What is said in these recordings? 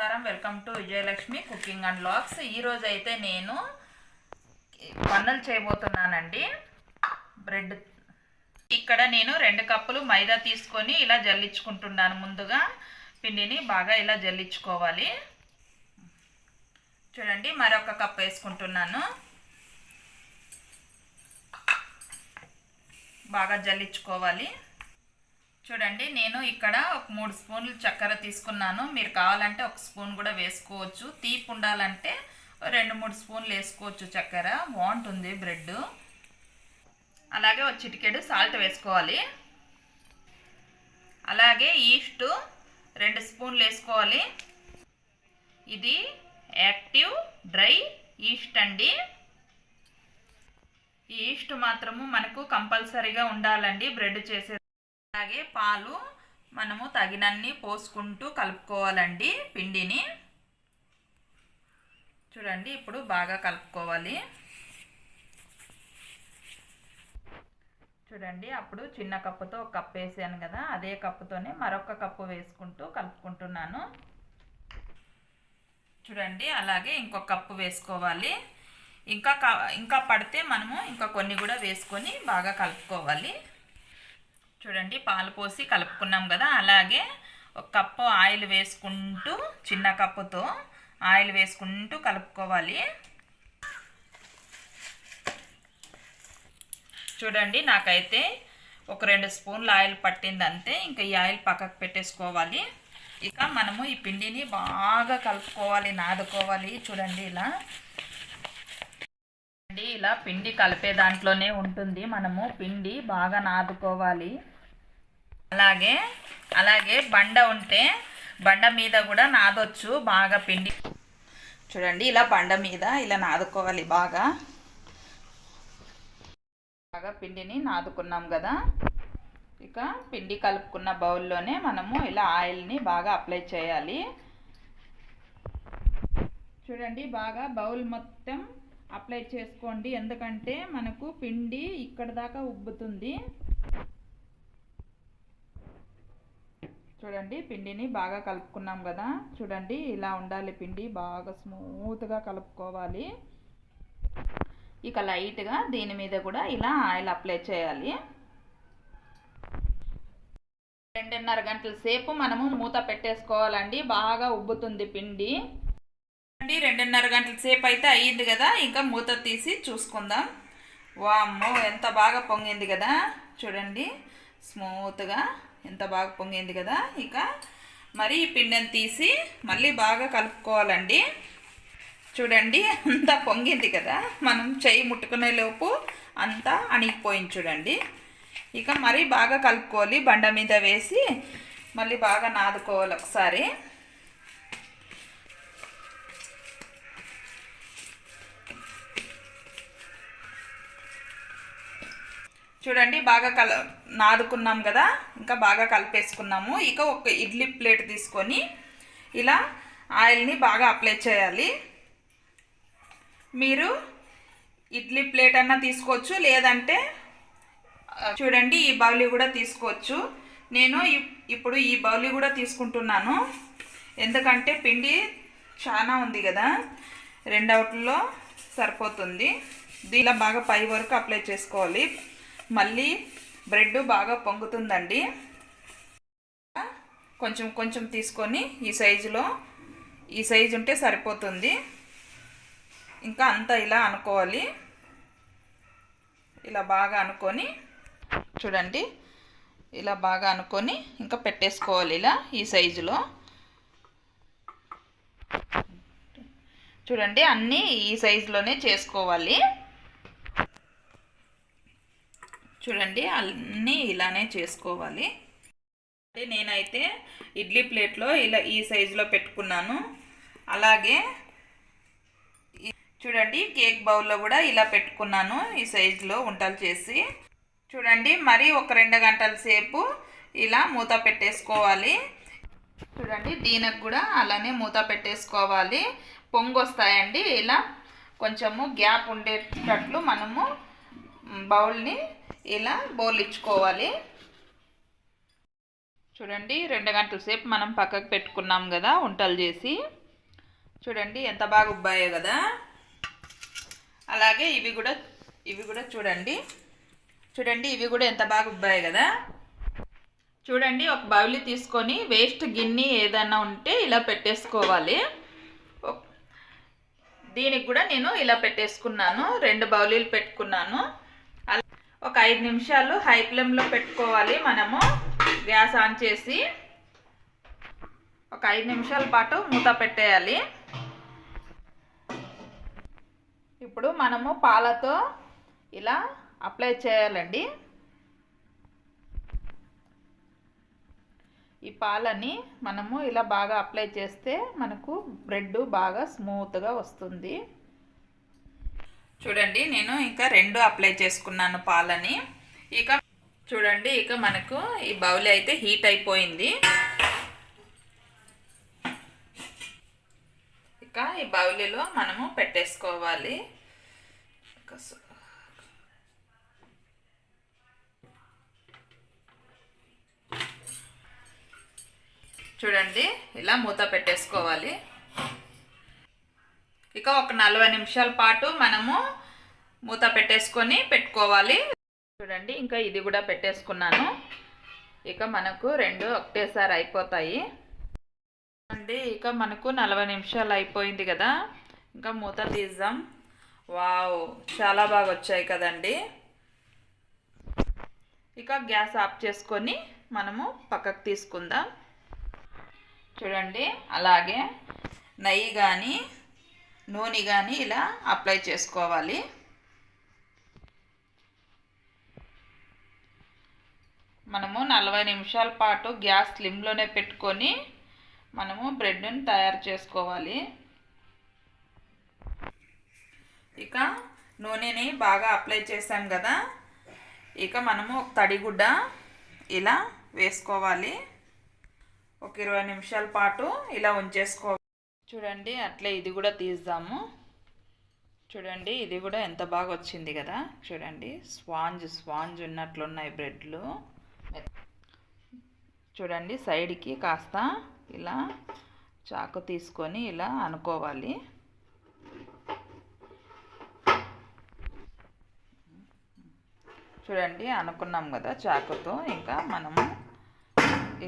నమస్కారం. Welcome to Vijayalakshmi cooking and vlogs ఈరోజు అయితే నేను పన్నులు చేయబోతున్నానండి. బ్రెడ్ ఇక్కడ నేను రెండు కప్పులు మైదా తీసుకొని ఇలా జల్లించుకుంటున్నాను ముందుగా. పిండిని బాగా ఇలా జల్లించుకోవాలి. చూడండి మరొక కప్ వేసుకుంటున్నాను. బాగా జల్లించుకోవాలి. చూడండి నేను ఇక్కడ ఒక మూడు స్పూన్లు చక్కెర తీసుకున్నాను. మీరు కావాలంటే ఒక స్పూన్ కూడా వేసుకోవచ్చు. తీపి ఉండాలంటే రెండు మూడు స్పూన్లు వేసుకోవచ్చు చక్కెర. బాగుంటుంది బ్రెడ్. అలాగే ఒక చిటికెడు సాల్ట్ వేసుకోవాలి. అలాగే ఈస్ట్ రెండు స్పూన్లు వేసుకోవాలి. ఇది యాక్టివ్ డ్రై ఈస్ట్ అండి. ఈ ఈస్ట్ మాత్రము మనకు కంపల్సరీగా ఉండాలండి బ్రెడ్ చేసే అలాగే పాలు మనము తగినన్ని పోసుకుంటూ కలుపుకోవాలండి పిండిని. చూడండి ఇప్పుడు బాగా కలుపుకోవాలి. చూడండి అప్పుడు చిన్న కప్పుతో ఒక కప్పు వేసాను కదా అదే కప్పుతోనే మరొక కప్పు వేసుకుంటూ కలుపుకుంటున్నాను. చూడండి అలాగే ఇంకొక కప్పు వేసుకోవాలి. ఇంకా ఇంకా పడితే మనము ఇంకా కొన్ని కూడా వేసుకొని బాగా కలుపుకోవాలి. చూడండి పాలు పోసి కలుపుకున్నాం కదా అలాగే ఒక కప్పు ఆయిల్ వేసుకుంటూ చిన్న కప్పుతో ఆయిల్ వేసుకుంటూ కలుపుకోవాలి. చూడండి నాకైతే ఒక రెండు స్పూన్లు ఆయిల్ పట్టింది అంతే ఇంకా ఈ ఆయిల్ పక్కకు పెట్టేసుకోవాలి. ఇక మనము ఈ పిండిని బాగా కలుపుకోవాలి నాదుకోవాలి చూడండి ఇలా. ఇలా పిండి కలిపే దాంట్లోనే ఉంటుంది. మనము పిండి బాగా నాదుకోవాలి. అలాగే అలాగే బండ ఉంటే బండ మీద కూడా నాదొచ్చు బాగా పిండి. చూడండి ఇలా బండ మీద ఇలా నాదుకోవాలి బాగా. బాగా పిండిని నాదుకున్నాం కదా. ఇక పిండి కలుపుకున్న బౌల్లోనే మనము ఇలా ఆయిల్ని బాగా అప్లై చేయాలి. చూడండి బాగా బౌల్ మొత్తం అప్లై చేసుకోండి. ఎందుకంటే మనకు పిండి ఇక్కడ దాకా ఉబ్బుతుంది. చూడండి పిండిని బాగా కలుపుకున్నాం కదా. చూడండి ఇలా ఉండాలి పిండి. బాగా స్మూత్గా కలుపుకోవాలి. ఇక లైట్గా దీని మీద కూడా ఇలా ఆయిల్ అప్లై చేయాలి. రెండున్నర గంటల సేపు మనము మూత పెట్టేసుకోవాలండి. బాగా ఉబ్బుతుంది పిండి. అండి రెండున్నర గంటల సేపు అయితే అయ్యింది కదా ఇంకా మూత తీసి చూసుకుందాం. వామ్మో ఎంత బాగా పొంగింది కదా చూడండి. స్మూత్గా ఎంత బాగా పొంగింది కదా ఇక మరి ఈ పిండిని తీసి మళ్ళీ బాగా కలుపుకోవాలండి. చూడండి అంతా పొంగింది కదా మనం చెయ్యి ముట్టుకునే లోపు అంతా అణిగిపోయింది చూడండి. ఇక మరీ బాగా కలుపుకోవాలి బండ మీద వేసి మళ్ళీ బాగా నాదుకోవాలి ఒకసారి. చూడండి బాగా కల నాదుకున్నాం కదా ఇంకా బాగా కలిపేసుకున్నాము. ఇక ఒక ఇడ్లీ ప్లేట్ తీసుకొని ఇలా ఆయిల్ని బాగా అప్లై చేయాలి. మీరు ఇడ్లీ ప్లేట్ అన్నా తీసుకోవచ్చు లేదంటే చూడండి ఈ బౌలి కూడా తీసుకోవచ్చు. నేను ఇప్పుడు ఈ బౌలి కూడా తీసుకుంటున్నాను. ఎందుకంటే పిండి చాలా ఉంది కదా రెండవట్లో సరిపోతుంది. దీనిలో బాగా పై వరకు అప్లై చేసుకోవాలి. మళ్ళీ బ్రెడ్ బాగా పొంగుతుందండి. కొంచెం కొంచెం తీసుకొని ఈ సైజులో ఈ సైజు ఉంటే సరిపోతుంది. ఇంకా అంతా ఇలా అనుకోవాలి. ఇలా బాగా అనుకొని చూడండి ఇలా బాగా అనుకొని ఇంకా పెట్టేసుకోవాలి ఇలా ఈ సైజులో. చూడండి అన్నీ ఈ సైజులోనే చేసుకోవాలి. చూడండి అన్నీ ఇలానే చేసుకోవాలి. అంటే నేనైతే ఇడ్లీ ప్లేట్లో ఇలా ఈ సైజులో పెట్టుకున్నాను. అలాగే చూడండి కేక్ బౌల్లో కూడా ఇలా పెట్టుకున్నాను ఈ సైజులో వంటలు చేసి. చూడండి మరి ఒక రెండు గంటల సేపు ఇలా మూత పెట్టేసుకోవాలి. చూడండి దీనికి కూడా అలానే మూత పెట్టేసుకోవాలి. పొంగు వస్తాయండి ఇలా కొంచెము గ్యాప్ ఉండేటట్లు మనము బౌల్ని ఇలా బౌల్ ఇచ్చుకోవాలి చూడండి రెండు గంటల సేపు మనం పక్కకు పెట్టుకున్నాం కదా వంటలు చేసి. చూడండి ఎంత బాగా ఉబ్బాయో కదా. అలాగే ఇవి కూడా ఇవి కూడా చూడండి. చూడండి ఇవి కూడా ఎంత బాగా ఉబ్బాయి కదా. చూడండి ఒక బౌలి తీసుకొని వేస్ట్ గిన్నె ఏదైనా ఉంటే ఇలా పెట్టేసుకోవాలి. దీనికి కూడా నేను ఇలా పెట్టేసుకున్నాను రెండు బౌలీలు పెట్టుకున్నాను. ఒక ఐదు నిమిషాలు హై ఫ్లేమ్లో పెట్టుకోవాలి మనము. గ్యాస్ ఆన్ చేసి ఒక ఐదు నిమిషాల పాటు మూత పెట్టేయాలి. ఇప్పుడు మనము పాలతో ఇలా అప్లై చేయాలండి. ఈ పాలని మనము ఇలా బాగా అప్లై చేస్తే మనకు బ్రెడ్ బాగా స్మూత్గా వస్తుంది. చూడండి నేను ఇంకా రెండు అప్లై చేసుకున్నాను పాలని. ఇక చూడండి ఇక మనకు ఈ బౌల్ అయితే హీట్ అయిపోయింది. ఇక ఈ బౌలిలో మనము పెట్టేసుకోవాలి. చూడండి ఇలా మూత పెట్టేసుకోవాలి. ఇక ఒక నలభై నిమిషాల పాటు మనము మూత పెట్టేసుకొని పెట్టుకోవాలి. చూడండి ఇంకా ఇది కూడా పెట్టేసుకున్నాను. ఇక మనకు రెండు ఒకటేసారి అయిపోతాయి. అండి ఇక మనకు నలభై నిమిషాలు అయిపోయింది కదా. ఇంకా మూత తీద్దాం. వావ్ చాలా బాగా వచ్చాయి కదండి. ఇక గ్యాస్ ఆఫ్ చేసుకొని మనము పక్కకు తీసుకుందాం. చూడండి అలాగే నెయ్యి కానీ నూనె కానీ ఇలా అప్లై చేసుకోవాలి. మనము నలభై నిమిషాల పాటు గ్యాస్ స్లిమ్లోనే పెట్టుకొని మనము బ్రెడ్ని తయారు చేసుకోవాలి. ఇక నూనెని బాగా అప్లై చేసాం కదా. ఇక మనము ఒక తడిగుడ్డ ఇలా వేసుకోవాలి. ఒక ఇరవై నిమిషాల పాటు ఇలా ఉంచేసుకో చూడండి అట్లే ఇది కూడా తీద్దాము. చూడండి ఇది కూడా ఎంత బాగా వచ్చింది కదా. చూడండి స్పాంజ్ స్పాంజ్ ఉన్నట్లున్నాయి బ్రెడ్లు. చూడండి సైడ్కి కాస్త ఇలా చాకు తీసుకొని ఇలా అనుకోవాలి. చూడండి అనుకున్నాం కదా చాకుతో. ఇంకా మనము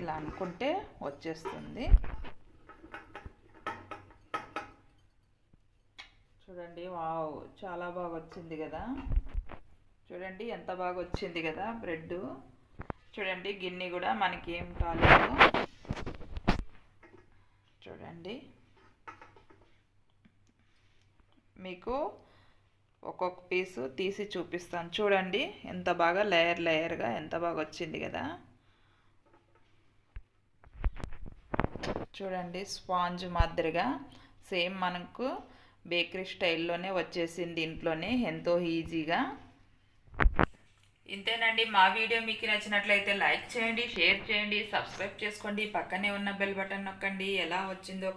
ఇలా అనుకుంటే వచ్చేస్తుంది. చూడండి వావ్ చాలా బాగా వచ్చింది కదా. చూడండి ఎంత బాగా వచ్చింది కదా బ్రెడ్ చూడండి గిన్నె కూడా మనకి ఏం కాలేదు. చూడండి. మీకు ఒక్కొక్క పీసు తీసి చూపిస్తాను. చూడండి ఎంత బాగా లేయర్ లేయర్గా ఎంత బాగా వచ్చింది కదా. చూడండి స్పాంజ్ మాదిరిగా. సేమ్ మనకు బేకరీ స్టైల్లోనే వచ్చేసింది ఇంట్లోనే ఎంతో ఈజీగా. ఇంతేనండి మా వీడియో మీకు నచ్చినట్లయితే లైక్ చేయండి షేర్ చేయండి సబ్స్క్రైబ్ చేసుకోండి పక్కనే ఉన్న బెల్ బటన్ నొక్కండి ఎలా వచ్చిందో